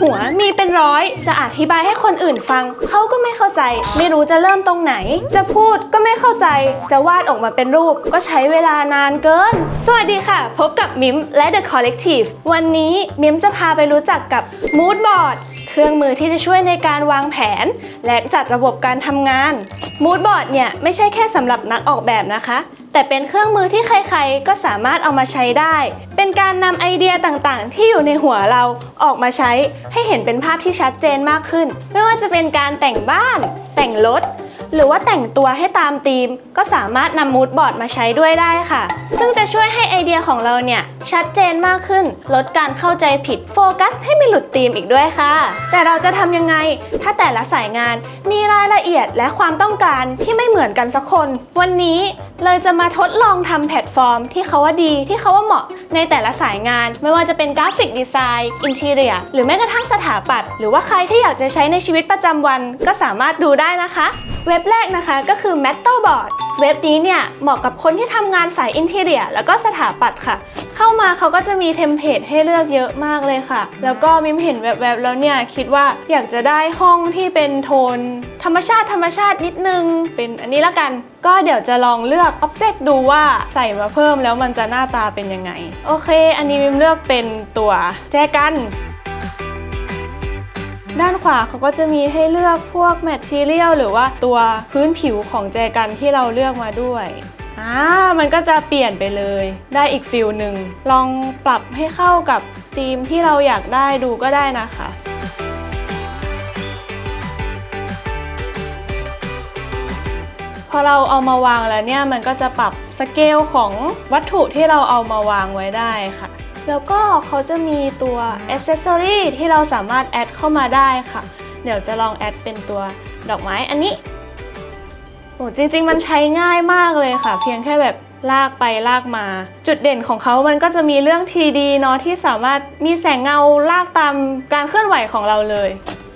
หัวมีเป็นร้อย จะอธิบายให้คนอื่นฟัง เขาก็ไม่เข้าใจ ไม่รู้จะเริ่มตรงไหน จะพูดก็ไม่เข้าใจ จะวาดออกมาเป็นรูปก็ใช้เวลานานเกิน สวัสดีค่ะ พบกับมิมและ The Collective วันนี้มิมจะพาไปรู้จักกับ Mood Board เครื่องมือที่จะช่วยในการวางแผน และจัดระบบการทำงาน Mood Board เนี่ยไม่ใช่แค่สำหรับนักออกแบบนะคะ แต่เป็นเครื่องมือที่ใครๆ ก็สามารถเอามาใช้ได้ เป็นการนำไอเดียต่างๆ ที่อยู่ในหัวเราออกมาใช้ให้เห็นเป็นภาพที่ชัดเจนมากขึ้น ไม่ว่าจะเป็นการแต่งบ้าน แต่งรถ หรือว่าแต่งตัวให้ตามธีม ก็สามารถนำมูดบอร์ดมาใช้ด้วยได้ค่ะ ซึ่งจะช่วยให้ไอเดียของเราเนี่ย ชัดเจนมากขึ้น ลดการเข้าใจผิดโฟกัส ให้ไม่หลุดธีมอีกด้วยค่ะ แต่เราจะทำยังไง ถ้าแต่ละสายงานมีรายละเอียดและความต้องการที่ไม่เหมือนกันสักคน วันนี้เลยจะมาทดลองทำแพลตฟอร์ม ที่เขาว่าดีที่เขาว่าเหมาะในแต่ละสายงาน ไม่ว่าจะเป็นกราฟิกดีไซน์อินเทเรียหรือแม้กระทั่งสถาปัตย์หรือว่าใครที่อยากจะใช้ในชีวิตประจำวันก็สามารถดูได้นะคะเว็บแรกนะคะก็คือ Matterboard เว็บนี้เนี่ยเหมาะกับคนที่ทำงานสายอินเทเรียแล้วก็สถาปัตย์ค่ะ เข้ามาเขาก็จะมีเทมเพลตให้เลือกเยอะมากเลยค่ะ แล้วก็มิมเห็นแวบๆแล้วเนี่ยคิดว่าอยากจะได้ห้องที่เป็นโทน ธรรมชาติธรรมชาตินิดนึง เป็นอันนี้ละกัน ก็เดี๋ยวจะลองเลือก Object ดูว่าใส่มาเพิ่มแล้วมันจะหน้าตาเป็นยังไง โอเค อันนี้มิมเลือกเป็นตัวแจกัน ด้านขวาเขาก็จะมีให้เลือกพวกแมทเทียลหรือว่าตัวพื้นผิวของแจกันที่เราเลือกมาด้วยอ่ามันก็จะเปลี่ยนไปเลยได้อีกฟิลหนึ่งลองปรับให้เข้ากับธีมที่เราอยากได้ดูก็ได้นะคะพอเราเอามาวางแล้วเนี่ยมันก็จะปรับสเกลของวัตถุที่เราเอามาวางไว้ได้ค่ะ แล้วก็เขาจะมีตัว Accessory ที่เราสามารถแอดเข้ามาได้ค่ะ เดี๋ยวจะลองแอดเป็นตัวดอกไม้อันนี้โอ้จริง ๆ มันใช้ง่ายมากเลยค่ะ เพียงแค่แบบลากไปลากมา จุดเด่นของเขามันก็จะมีเรื่อง 3D เนาะที่สามารถมีแสงเงาลากตามการเคลื่อนไหวของเราเลย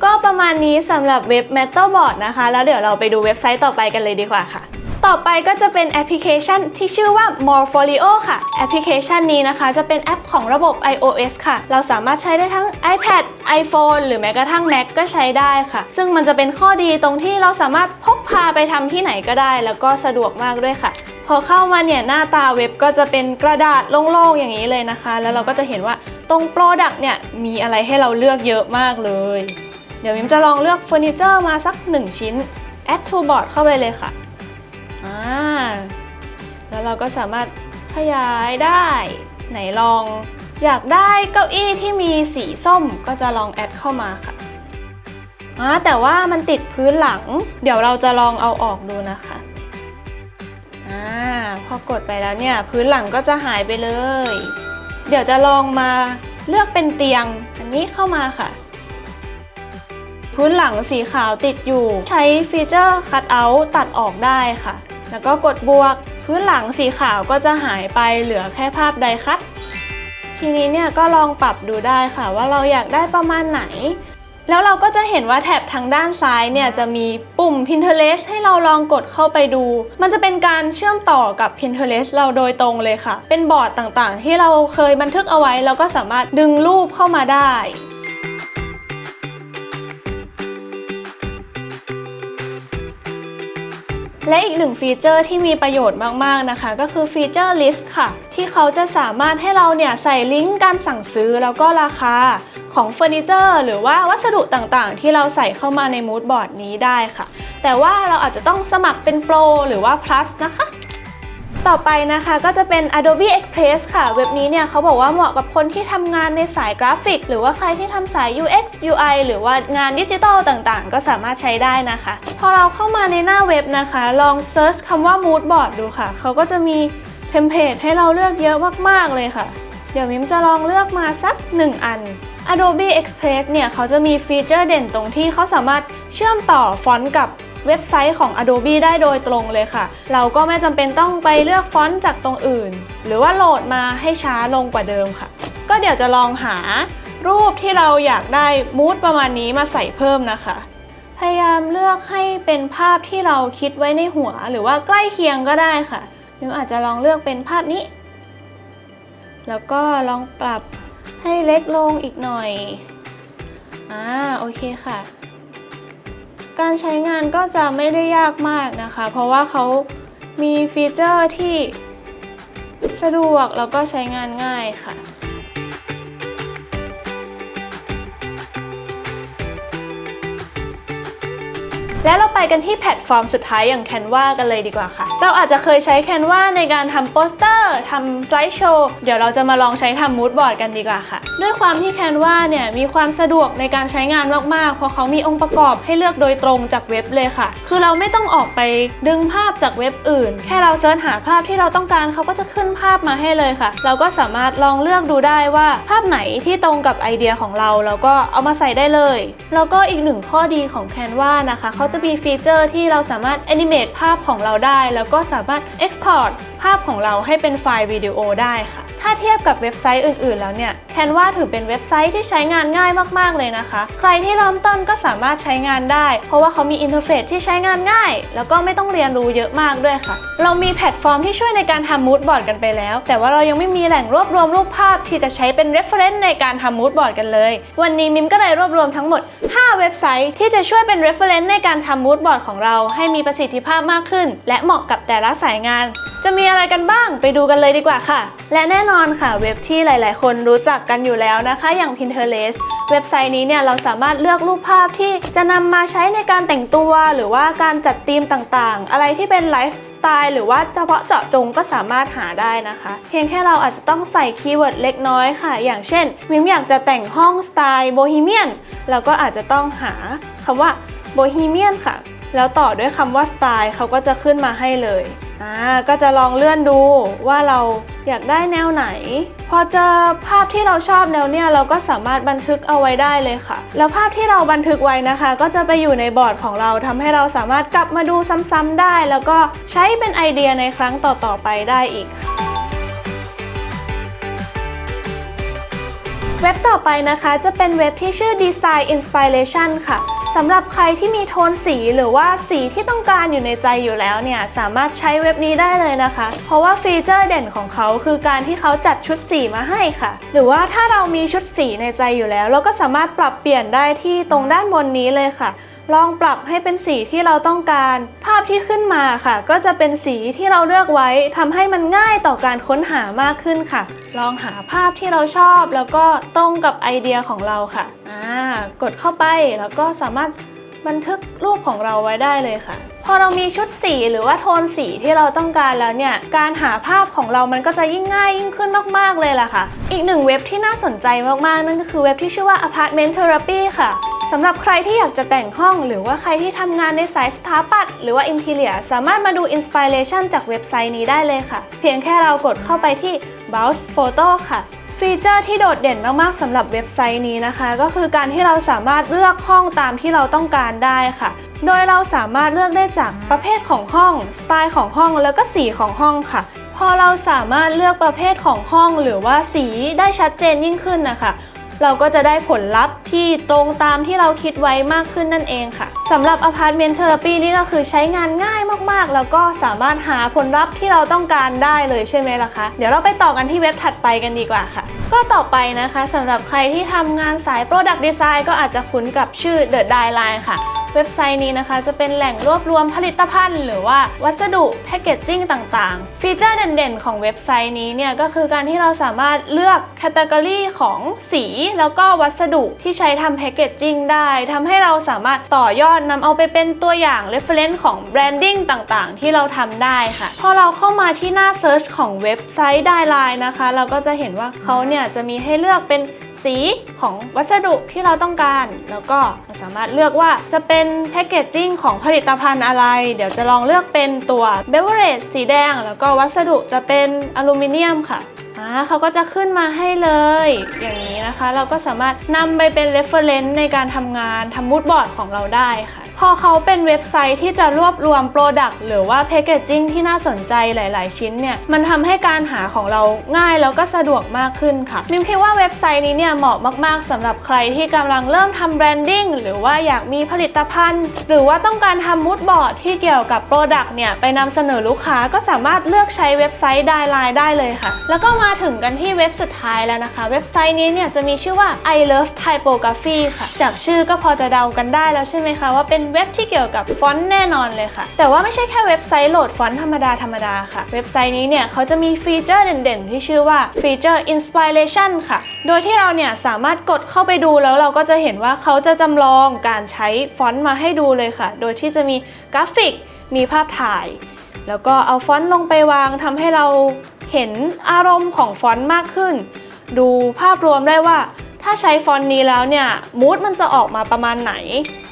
ก็ประมาณนี้สำหรับเว็บ Matterboard นะคะ แล้วเดี๋ยวเราไปดูเว็บไซต์ต่อไปกันเลยดีกว่าค่ะ ต่อไปก็จะเป็นแอปพลิเคชันที่ชื่อว่า Morfolio ค่ะ แอปพลิเคชันนี้นะคะจะเป็นแอปของระบบ iOS ค่ะ เราสามารถใช้ได้ทั้ง iPad iPhone หรือแม้กระทั่ง Mac ก็ใช้ได้ค่ะ ซึ่งมันจะเป็นข้อดีตรงที่เราสามารถพกพาไปทำที่ไหนก็ได้ แล้วก็สะดวกมากด้วยค่ะพอเข้ามาเนี่ยหน้าตาเว็บก็จะเป็นกระดาษโล่งๆอย่างนี้เลยนะคะ แล้วเราก็จะเห็นว่าตรง Product เนี่ยมีอะไรให้เราเลือกเยอะมากเลย เดี๋ยวมิมจะลองเลือกเฟอร์นิเจอร์มาสัก 1 ชิ้น Add to board เข้าไปเลยค่ะ อ่าแล้วเราก็สามารถขยายได้ ไหนลอง อยากได้เก้าอี้ที่มีสีส้มก็จะลองแอดเข้ามาค่ะอ่าแต่ว่ามันติดพื้นหลัง เดี๋ยวเราจะลองเอาออกดูนะคะอ่าพอกดไปแล้วเนี่ยพื้นหลังก็จะหายไปเลย เดี๋ยวจะลองมาเลือกเป็นเตียงอันนี้เข้ามาค่ะ พื้นหลังสีขาวติดอยู่ ใช้ฟีเจอร์ Cut Out ตัดออกได้ค่ะ แล้วก็กดบวก พื้นหลังสีขาวก็จะหายไปเหลือแค่ภาพไดคัตทีนี้เนี่ยก็ลองปรับดูได้ค่ะ ว่าเราอยากได้ประมาณไหน แล้วเราก็จะเห็นว่าแถบทางด้านซ้ายเนี่ยจะมีปุ่ม Pinterest ให้เราลองกดเข้าไปดู มันจะเป็นการเชื่อมต่อกับ Pinterest เราโดยตรงเลยค่ะ เป็นบอร์ดต่างๆ ที่เราเคยบันทึกเอาไว้แล้วก็สามารถดึงรูปเข้ามาได้ และอีกหนึ่งฟีเจอร์ที่มีประโยชน์มากๆนะคะ ก็คือฟีเจอร์ list ค่ะ ที่เขาจะสามารถให้เราเนี่ยใส่ลิงก์การสั่งซื้อแล้วก็ราคาของเฟอร์นิเจอร์หรือว่าวัสดุต่างๆ ที่เราใส่เข้ามาในมูดบอร์ดนี้ได้ค่ะ แต่ว่าเราอาจจะต้องสมัครเป็นโปรหรือว่า plus นะคะ ต่อไปนะคะก็จะเป็น Adobe Express ค่ะ เว็บนี้เนี่ยเขาบอกว่าเหมาะกับคนที่ทำงานในสายกราฟิก หรือว่าใครที่ทำสาย UX UI หรือว่างานดิจิทัลต่างๆ ก็สามารถใช้ได้นะคะ พอเราเข้ามาในหน้าเว็บนะคะ ลองเซิร์ชคำว่า Mood Board ดูค่ะ เขาก็จะมีเทมเพลตให้เราเลือกเยอะมากๆเลยค่ะ เดี๋ยวมิมจะลองเลือกมาสัก 1 อัน Adobe Express เนี่ยเขาจะมีฟีเจอร์เด่นตรงที่เขาสามารถเชื่อมต่อฟอนต์กับ เว็บไซต์ของ Adobe ได้โดยตรงเลยค่ะ เราก็ไม่จำเป็นต้องไปเลือกฟอนต์จากตรงอื่น หรือว่าโหลดมาให้ช้าลงกว่าเดิมค่ะ ก็เดี๋ยวจะลองหารูปที่เราอยากได้มูดประมาณนี้มาใส่เพิ่มนะคะ พยายามเลือกให้เป็นภาพที่เราคิดไว้ในหัว หรือว่าใกล้เคียงก็ได้ค่ะมิวอาจจะลองเลือกเป็นภาพนี้ แล้วก็ลองปรับให้เล็กลงอีกหน่อย อ่า โอเคค่ะ การใช้งานก็จะไม่ได้ยากมากนะคะ เพราะว่าเขามีฟีเจอร์ที่สะดวกแล้วก็ใช้งานง่ายค่ะ และเราไปกันที่แพลตฟอร์มสุดท้ายอย่าง Canva กันเลยดีกว่าค่ะ เราอาจจะเคยใช้ Canva ในการทำโปสเตอร์ทำสไลด์โชว์ เดี๋ยวเราจะมาลองใช้ทำมูดบอร์ดกันดีกว่าค่ะ ด้วยความที่ Canva เนี่ยมีความสะดวกในการใช้งานมากๆ เพราะเขามีองค์ประกอบให้เลือกโดยตรงจากเว็บเลยค่ะ คือเราไม่ต้องออกไปดึงภาพจากเว็บอื่น แค่เราเสิร์ชหาภาพที่เราต้องการเขาก็จะขึ้นภาพมาให้เลยค่ะ เราก็สามารถลองเลือกดูได้ว่าภาพไหนที่ตรงกับไอเดียของเราแล้วก็เอามาใส่ได้เลย แล้วก็อีกหนึ่งข้อดีของ Canva นะคะเขาจะมีฟีเจอร์ที่เราสามารถแอนิเมตภาพของเราได้ แล้วก็สามารถ export ภาพของเราให้เป็นไฟล์วิดีโอได้ค่ะ ถ้าเทียบกับเว็บไซต์อื่นๆ แล้วเนี่ย Canva ถือเป็นเว็บไซต์ที่ใช้งานง่ายมากๆเลยนะคะ ใครที่เริ่มต้นก็สามารถใช้งานได้ เพราะว่าเขามีอินเทอร์เฟซที่ใช้งานง่าย แล้วก็ไม่ต้องเรียนรู้เยอะมากด้วยค่ะ เรามีแพลตฟอร์มที่ช่วยในการทำมูดบอร์ดกันไปแล้ว แต่ว่าเรายังไม่มีแหล่งรวบรวมรูปภาพที่จะใช้เป็น reference ในการทำมูดบอร์ดกันเลย วันนี้มิมก็เลยรวบรวมทั้งหมด 5 เว็บไซต์ที่จะช่วยเป็น reference ในการทำมูดบอร์ดของเรา ให้มีประสิทธิภาพมากขึ้น และเหมาะกับแต่ละสายงาน จะมีอะไรกันบ้างไปดูกันเลยดีกว่าค่ะ และแน่นอนค่ะเว็บที่หลาย ๆ คนรู้จักกันอยู่แล้วนะคะ อย่าง Pinterest เว็บไซต์นี้เนี่ยเราสามารถเลือกรูปภาพที่จะนำมาใช้ในการแต่งตัว หรือว่าการจัดธีมต่างๆ อะไรที่เป็นไลฟ์สไตล์หรือว่าเฉพาะเจาะจงก็สามารถหาได้นะคะ เพียงแค่เราอาจจะต้องใส่คีย์เวิร์ดเล็กน้อยค่ะ อย่างเช่นมิมอยากจะแต่งห้องสไตล์โบฮีเมียนเราก็อาจจะต้องหาคำว่าโบฮีเมียนค่ะ แล้วต่อด้วยคำว่าสไตล์เขาก็จะขึ้นมาให้เลย อ่าก็จะลองเลื่อนดูว่าเราอยากได้แนวไหน พอเจอภาพที่เราชอบแนวเนี่ยเราก็สามารถบันทึกเอาไว้ได้เลยค่ะ แล้วภาพที่เราบันทึกไว้นะคะ ก็จะไปอยู่ในบอร์ดของเราทำให้เราสามารถกลับมาดูซ้ำๆได้ แล้วก็ใช้เป็นไอเดียในครั้งต่อๆไปได้อีกค่ะเว็บต่อไปนะคะจะเป็นเว็บที่ชื่อ Design Inspiration ค่ะ สำหรับใครที่มีโทนสีหรือว่าสีที่ต้องการอยู่ในใจอยู่แล้วเนี่ย สามารถใช้เว็บนี้ได้เลยนะคะ เพราะว่าฟีเจอร์เด่นของเขาคือการที่เขาจัดชุดสีมาให้ค่ะ หรือว่าถ้าเรามีชุดสีในใจอยู่แล้ว เราก็สามารถปรับเปลี่ยนได้ที่ตรงด้านบนนี้เลยค่ะ ลองปรับให้เป็นสีที่เราต้องการ ภาพที่ขึ้นมาค่ะ ก็จะเป็นสีที่เราเลือกไว้ทำให้มันง่ายต่อการค้นหามากขึ้นค่ะ ลองหาภาพที่เราชอบ แล้วก็ตรงกับไอเดียของเราค่ะอ่ากดเข้าไปแล้วก็สามารถบันทึกรูปของเราไว้ได้เลยค่ะ พอเรามีชุดสีหรือว่าโทนสีที่เราต้องการแล้วเนี่ย การหาภาพของเรามันก็จะยิ่งง่ายยิ่งขึ้นมาก ๆ เลยล่ะค่ะ อีกหนึ่งเว็บที่น่าสนใจมาก ๆ นั่นก็คือเว็บที่ชื่อว่า Apartment Therapy ค่ะ สำหรับใครที่อยากจะแต่งห้อง หรือว่าใครที่ทำงานในสายสถาปัตย์หรือว่าอินทีเลียสามารถมาดูอินสปิเรชันจากเว็บไซต์นี้ได้เลยค่ะ เพียงแค่เรากดเข้าไปที่ Browse Photo ค่ะฟีเจอร์ที่โดดเด่นมากๆสำหรับเว็บไซต์นี้นะคะ ก็คือการที่เราสามารถเลือกห้องตามที่เราต้องการได้ค่ะ โดยเราสามารถเลือกได้จากประเภทของห้อง สไตล์ของห้อง แล้วก็สีของห้องค่ะ พอเราสามารถเลือกประเภทของห้องหรือว่าสีได้ชัดเจนยิ่งขึ้นนะคะ เราก็จะได้ผลลัพธ์ที่ตรงตามที่เราคิดไว้มากขึ้นนั่นเองค่ะสำหรับอพาร์ตเมนต์เทอร์ปีนี่ก็คือใช้งานง่ายมากๆ แล้วก็สามารถหาผลลัพธ์ที่เราต้องการได้เลยใช่ไหมล่ะคะ เดี๋ยวเราไปต่อกันที่เว็บถัดไปกันดีกว่าค่ะ ก็ต่อไปนะคะสำหรับใครที่ทำงานสาย Product Design ก็อาจจะคุ้นกับชื่อ The d i e Line ค่ะ เว็บไซต์นี้นะคะจะเป็นแหล่งรวบรวมผลิตภัณฑ์ หรือว่าวัสดุแพคเกจจิ้งต่างๆ ฟีเจอร์เด่นๆ ของเว็บไซต์นี้เนี่ยก็คือการที่เราสามารถเลือกแคตตากรีของสีแล้วก็วัสดุที่ใช้ทำแพคเกจจิ้งได้ทำให้เราสามารถต่อยอดนำเอาไปเป็นตัวอย่าง reference ของแบรนดิ้งต่างๆ ที่เราทำได้ค่ะ พอเราเข้ามาที่หน้า Search ของเว็บไซต์ d y l i n e นะคะ เราก็จะเห็นว่าเขาเนี่ยจะมีให้เลือกเป็นสีของวัสดุที่เราต้องการ แล้วก็เราสามารถเลือกว่าจะเป็นแพคเกจจิ้งของผลิตภัณฑ์อะไร เดี๋ยวจะลองเลือกเป็นตัวเบเวอร์เรจสีแดง แล้วก็วัสดุจะเป็นอลูมิเนียมค่ะอ่าเขาก็จะขึ้นมาให้เลย อย่างนี้นะคะ เราก็สามารถนำไปเป็น reference ในการทำงานทำมูดบอร์ดของเราได้ค่ะ พอเขาเป็นเว็บไซต์ที่จะรวบรวม Product หรือว่า Packaging ที่น่าสนใจหลาย ๆ ชิ้นเนี่ย มันทำให้การหาของเราง่ายแล้วก็สะดวกมากขึ้นค่ะ มิมคิดว่าเว็บไซต์นี้เนี่ยเหมาะมาก ๆสำหรับใครที่กำลังเริ่มทำแบรนดิ้งหรือว่าอยากมีผลิตภัณฑ์ หรือว่าต้องการทำมูดบอร์ดที่เกี่ยวกับ Product เนี่ยไปนำเสนอลูกค้าก็สามารถเลือกใช้เว็บไซต์ไดไลน์ได้เลยค่ะ แล้วก็มาถึงกันที่เว็บสุดท้ายแล้วนะคะ เว็บไซต์นี้เนี่ยจะมีชื่อว่า I Love Typography ค่ะ จากชื่อก็พอจะเดากันได้แล้วใช่ไหมคะว่าเป็นเว็บที่เกี่ยวกับฟอนต์แน่นอนเลยค่ะ แต่ว่าไม่ใช่แค่เว็บไซต์โหลดฟอนต์ธรรมดาธรรมดาค่ะ เว็บไซต์นี้เนี่ยเขาจะมีฟีเจอร์เด่นๆ ที่ชื่อว่าฟีเจอร์ Inspiration ค่ะ โดยที่เราเนี่ยสามารถกดเข้าไปดูแล้วเราก็จะเห็นว่าเขาจะจำลองการใช้ฟอนต์มาให้ดูเลยค่ะ โดยที่จะมีกราฟิก มีภาพถ่าย แล้วก็เอาฟอนต์ลงไปวางทำให้เราเห็นอารมณ์ของฟอนต์มากขึ้น ดูภาพรวมได้ว่า ถ้าใช้ฟอนต์นี้แล้วเนี่ยมูดมันจะออกมาประมาณไหน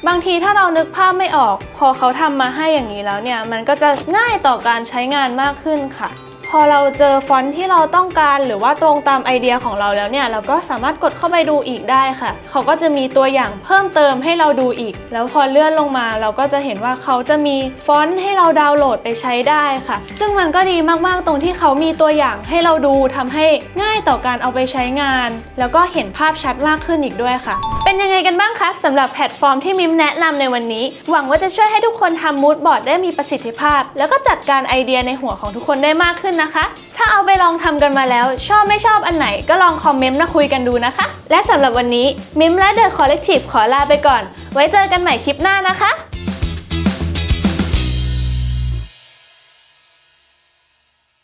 บางทีถ้าเรานึกภาพไม่ออก พอเขาทำมาให้อย่างนี้แล้วเนี่ยมันก็จะง่ายต่อการใช้งานมากขึ้นค่ะ พอเราเจอฟอนต์ที่เราต้องการ หรือว่าตรงตามไอเดียของเราแล้วเนี่ย เราก็สามารถกดเข้าไปดูอีกได้ค่ะ เขาก็จะมีตัวอย่างเพิ่มเติมให้เราดูอีก แล้วพอเลื่อนลงมาเราก็จะเห็นว่าเขาจะมีฟอนต์ให้เราดาวน์โหลดไปใช้ได้ค่ะ ซึ่งมันก็ดีมากๆตรงที่เขามีตัวอย่างให้เราดูทำให้ง่ายต่อการเอาไปใช้งาน แล้วก็เห็นภาพชัดมากขึ้นอีกด้วยค่ะ เป็นยังไงกันบ้างคะสำหรับแพลตฟอร์มที่มิมแนะนำในวันนี้ หวังว่าจะช่วยให้ทุกคนทำมูดบอร์ดได้มีประสิทธิภาพ แล้วก็จัดการไอเดียในหัวของทุกคนได้มากขึ้นนะคะ ถ้าเอาไปลองทำกันมาแล้ว ชอบไม่ชอบอันไหนก็ลองคอมเมนต์มาคุยกันดูนะคะ และสำหรับวันนี้มิมและเดอะคอลเลกทีฟขอลาไปก่อน ไว้เจอกันใหม่คลิปหน้านะคะ